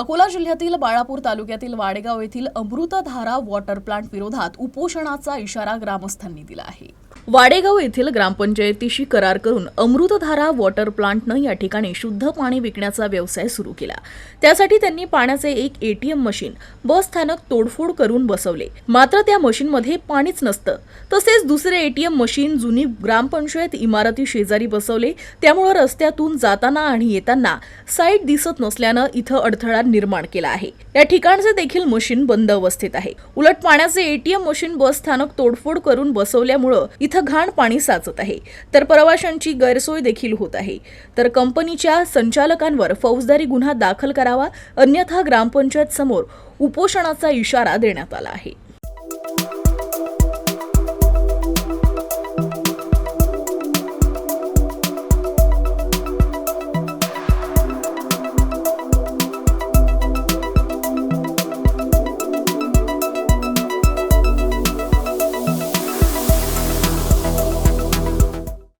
अकोला जिल्ह्यातील बाळापूर तालुक्यातील वाडेगाव येथील अमृतधारा वॉटर प्लांट विरोधात उपोषणाचा इशारा ग्रामस्थांनी दिला आहे. वाडेगाव येथील ग्रामपंचायतीशी करार करून अमृतधारा वॉटर प्लांटनं या ठिकाणी शुद्ध पाणी विकण्याचा व्यवसाय सुरू केला. त्यासाठी त्यांनी पाण्याचे एक एटीएम मशीन बस स्थानक तोडफोड करून बसवले. मात्र त्या मशीनमध्ये पाणीच नसतं. तसेच दुसरे एटीएम मशीन जुनी ग्रामपंचायत इमारती शेजारी बसवले. त्यामुळे रस्त्यातून जाताना आणि येताना साईट दिसत नसल्यानं इथं अडथळा निर्माण केला आहे. या ठिकाणचे देखील मशीन बंद अवस्थेत आहे. उलट पाण्याचे एटीएम मशीन बस स्थानक तोडफोड करून बसवल्यामुळं इथं घाण पाणी साचत आहे. तर प्रवाशांची गैरसोय देखील होत आहे. तर कंपनीच्या संचालकांवर फौजदारी गुन्हा दाखल करावा अन्यथा ग्रामपंचायत समोर उपोषणाचा इशारा देण्यात आला आहे.